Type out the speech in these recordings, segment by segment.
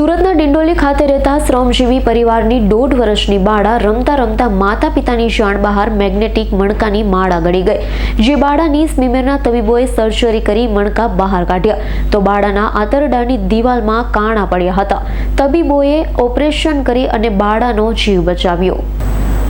સુરતના ડિંડોલી ખાતે રહેતા શ્રમજીવી પરિવારની દોઢ વર્ષની બાળા રમતા રમતા માતા પિતાની જાણ બહાર મેગ્નેટિક મણકાની માળા ગળી ગઈ. જે બાળાની સ્મીમેરના તબીબોએ સર્જરી કરી મણકા બહાર કાઢ્યા. તો બાળાના આંતરડાની દિવાલમાં કાણા પડ્યા હતા. તબીબોએ ઓપરેશન કરી અને બાળાનો જીવ બચાવ્યો.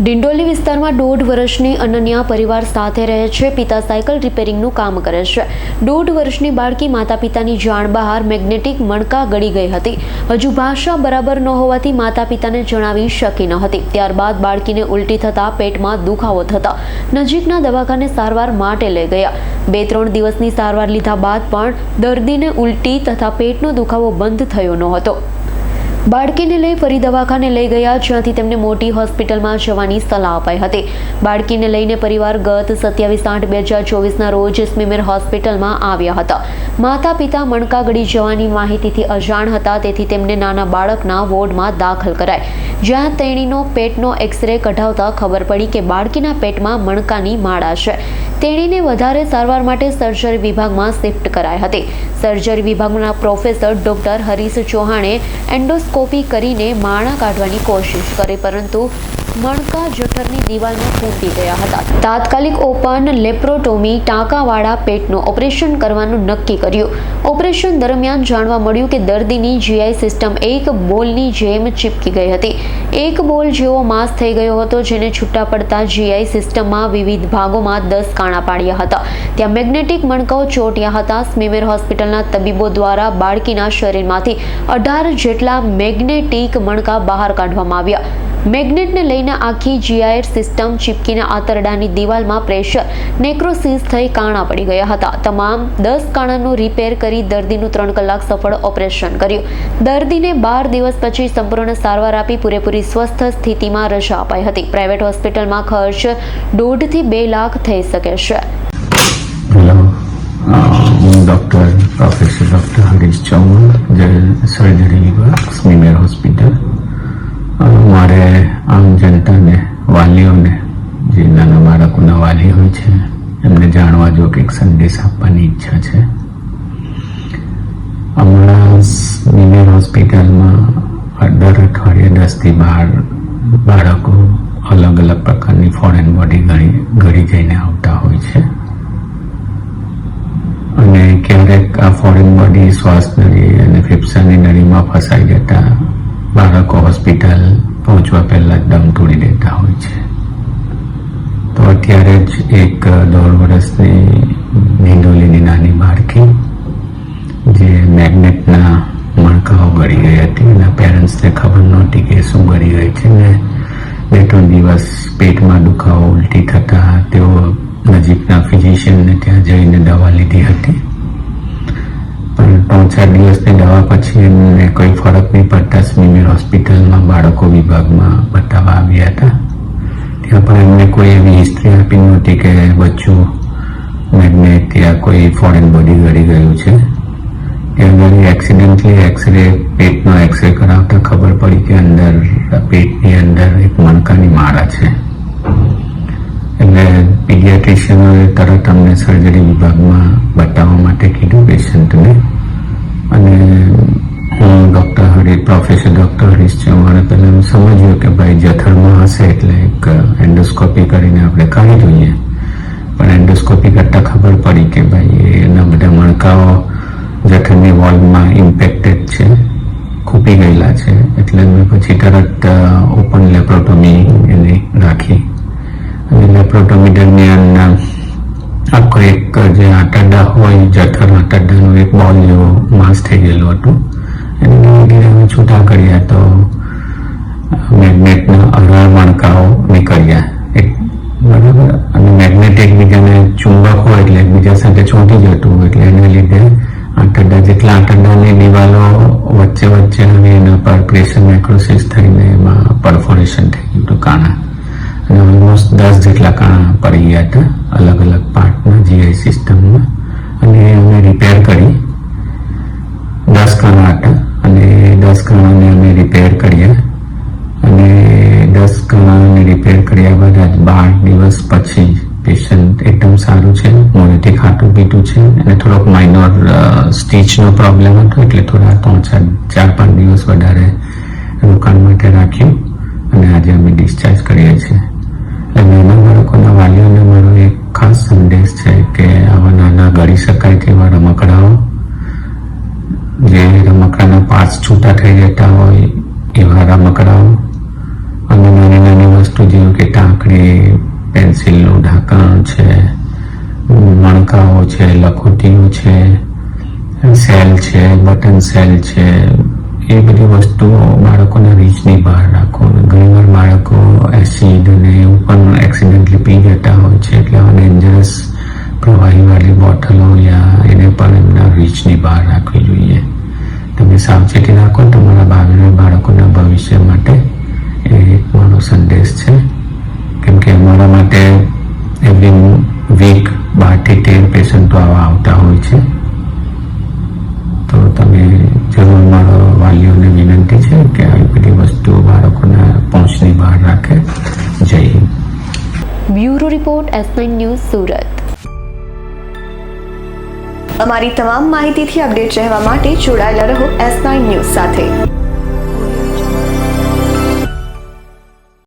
ડિંડોલી વિસ્તારમાં દોઢ વર્ષની અનન્યા પરિવાર સાથે રહે છે. પિતા સાયકલ રિપેરિંગનું કામ કરે છે. દોઢ વર્ષની બાળકી માતા પિતાની જાણ બહાર મેગ્નેટિક મણકા ગળી ગઈ હતી. હજુ ભાષા બરાબર ન હોવાથી માતા પિતાને જણાવી શકી ન હતી. ત્યારબાદ બાળકીને ઉલટી થતાં પેટમાં દુખાવો થતા નજીકના દવાખાને સારવાર માટે લઈ ગયા. બે ત્રણ દિવસની સારવાર લીધા બાદ પણ દર્દીને ઉલટી તથા પેટનો દુખાવો બંધ થયો ન હતો. બાળકીને લઈ ફરી દવાખાને લઈ ગયા, જ્યાંથી તેમને મોટી હોસ્પિટલમાં જવાની સલાહ અપાઈ હતી. બાળકીને લઈને પરિવાર ગત સત્યાવીસ આઠ બે હજાર ચોવીસના રોજ સ્મીમેર હોસ્પિટલમાં આવ્યા હતા. માતા પિતા મણકા ગળી જવાની માહિતીથી અજાણ હતા, તેથી તેમને નાના બાળકના વોર્ડમાં દાખલ કરાય. જ્યાં તેણીનો પેટનો એક્સરે કઢાવતા ખબર પડી કે બાળકીના પેટમાં મણકાની માળા છે. તેણીને વધારે સારવાર માટે સર્જરી વિભાગમાં શિફ્ટ કરાઈ હતી. સર્જરી વિભાગના પ્રોફેસર ડોક્ટર હરીશ ચૌહાણે એન્ડોસ્કોપી કરીને માળા કાઢવાની કોશિશ કરી, પરંતુ મણકા જઠરની દિવાલમાં ફૂટી ગયા હતા. તાત્કાલિક ઓપન લેપ્રોટોમી ટાંકાવાળા પેટનું ઓપરેશન કરવાનું નક્કી કર્યું. ઓપરેશન દરમિયાન જાણવા મળ્યું કે દર્દીની જીઆઈ સિસ્ટમ એક બોલની જેમ ચીપકી ગઈ હતી. એક બોલ જેવો માસ થઈ ગયો હતો જેને છૂટા પડતા જીઆઈ સિસ્ટમમાં વિવિધ ભાગોમાં દસ કાણા પાડ્યા હતા. ત્યાં મેગ્નેટિક મણકાઓ ચોંટ્યા હતા. સ્મીમેર હોસ્પિટલના તબીબો દ્વારા બાળકીના શરીરમાંથી અઢાર જેટલા મેગ્નેટિક મણકા બહાર કાઢવામાં આવ્યા. મેગ્નેટને લઈને આખી જીઆઈઆર સિસ્ટમ ચીપકીના આંતરડાની દિવાલમાં પ્રેશર નેક્રોસિસ થઈ કાણા પડી ગયા હતા. તમામ દસ કાણાનું રિપેર કરી દર્દીનું ત્રણ કલાક સફળ ઓપરેશન કર્યું. દર્દીને બાર દિવસ પછી સંપૂર્ણ સારવાર આપી પૂરેપૂરી સ્વસ્થ સ્થિતિમાં રજા અપાઈ હતી. પ્રાઇવેટ હોસ્પિટલમાં ખર્ચ દોઢથી બે લાખ થઈ શકે છે. હોસ્પિટલ આમ જનતાને, વાલીઓને, જે નાના બાળકોના વાલી હોય છે, એમને જાણવા જો કે એક સંદેશ આપવાની ઈચ્છા છે. હમણાં સ્મીમેર હોસ્પિટલમાં દર અઠવાડિયે દસથી બાર બાળકો અલગ અલગ પ્રકારની ફોરેન બોડી ઘડી ઘડી જઈને આવતા હોય છે. અને ક્યારેક આ ફોરેન બોડી શ્વાસ નળી અને ફેફસાની નળીમાં ફસાઈ જતા બાળકો હોસ્પિટલ પહોંચવા પહેલાં જ દમ તોડી દેતા હોય છે. તો અત્યારે જ એક દોઢ વર્ષની નિંદોલીની નાની બાળકી, જે મેગ્નેટના મણકાઓ ગળી ગઈ હતી, એના પેરેન્ટ્સને ખબર નહોતી કે શું ગળી ગઈ છે ને બે ત્રણ દિવસ પેટમાં દુખાવો ઉલટી થતા તેઓ નજીકના ફિઝિશિયનને ત્યાં જઈને દવા લીધી હતી. ત્રણ ચાર દિવસની દવા પછી એમને કોઈ ફરક નહીં પડતા સ્મીમેર હોસ્પિટલમાં બાળકો વિભાગમાં બતાવવા આવ્યા હતા. ત્યાં પણ એમને કોઈ એવી હિસ્ટ્રી આપી નહોતી કે બચ્ચું મેગને ત્યાં કોઈ ફોરેન બોડી ગળી ગયું છે. ત્યાં આગળ એક્સિડન્ટલી એક્સરે પેટનો એક્સરે કરાવતા ખબર પડી કે અંદર, પેટની અંદર એક મણકાની માળા છે. એટલે પીડિયાટ્રિશિયનોએ તરત અમને સર્જરી વિભાગમાં બતાવવા માટે કીધું પેશન્ટને અને હું doctor Hari professor doctor Harish ચૌહાણે પહેલાં એમ સમજ્યું કે ભાઈ જઠરમાં હશે એટલે એક એન્ડોસ્કોપી કરીને આપણે કાઢી જોઈએ પણ એન્ડોસ્કોપી કરતાં ખબર પડી કે ભાઈ એના બધા મણકાઓ જઠરની વોલમાં ઇમ્પેક્ટેડ છે ખૂપી ગયેલા છે. એટલે મેં પછી તરત ઓપન લેપ્રોટોમી એને રાખી. અને લેપ્રોટોમી દરમિયાન આખો એક જે આંતરડા હોય જઠરના આંતરડાનું એક બોલ જેવો માસ થઈ ગયેલું હતું. એને ધીરે અમે છૂટા કર્યા તો મેગ્નેટના અઢાર મણકાઓ નીકળ્યા. એક બરાબર, અને મેગ્નેટ એકબીજાને ચુંબક હોય એટલે એકબીજા સાથે ચોંટી જતું એટલે એને લીધે આંતરડા જેટલા આટાડાની દિવાલો વચ્ચે વચ્ચે એના પર પ્રેશર મેક્રોસિસ થઈને એમાં પરફોરેશન થઈ ગયું હતું, કાણા. ઓલમોસ્ટ દસ જેટલા કાણા પડી ગયા હતા, અલગ અલગ પાર્ટમાં જીઆઈ સિસ્ટમમાં. અને અમે રિપેર કરી. દસ કાણા હતા અને દસ કાણાને અમે રિપેર કર્યા. અને દસ કાણાને રિપેર કર્યા બાદ આજ બાર દિવસ પછી પેશન્ટ એકદમ સારું છે મોડેથી ખાટું પીટું છે અને થોડોક માઇનોર સ્ટીચનો પ્રોબ્લેમ હતો એટલે થોડા ત્રણ ચાર ચાર પાંચ દિવસ વધારે રોકાણ માટે રાખ્યું. અને આજે અમે ડિસ્ચાર્જ કરીએ છીએ. અને એમાં બાળકોના વાલીઓને મારો એક ખાસ સંદેશ છે કે આવા નાના ગળી શકાય તેવા રમકડાઓ, જે રમકડાના પાર્ટસ છૂટા થઈ જતા હોય એવા રમકડાઓ અને નાની નાની વસ્તુ જેવું કે ટાંકડી પેન્સિલનું ઢાંકણ છે, મણકાઓ છે, લખોટીઓ છે, સેલ છે, બટન સેલ છે, એ બધી વસ્તુઓ બાળકોના રીચની બહાર એસિડ અને એવું પણ એક્સિડન્ટલી પી જતા હોય છે એટલે આવા ડેન્જરસ પ્રવાહીવાળી બોટલો યા એને પણ એમના રીચની બહાર રાખવી જોઈએ. તમે સાવચેતી રાખો તમારા ભાવિના બાળકોના ભવિષ્ય માટે એ એક મારો સંદેશ છે. કેમ કે અમારા માટે એવરી વીક બારથી તેર પેશન્ટો આવા આવતા હોય છે. તો તમે જરૂર મારો વાલીઓને વિનંતી છે કે આવી બધી વસ્તુઓ બાળકોના પહોંચની બહાર રાખે. Jai Hind. Bureau report S news Surat. અમારી તમામ માહિતીથી અપડેટ રહેવા માટે જોડાયેલા રહો એસ ન્યૂઝ સાથે.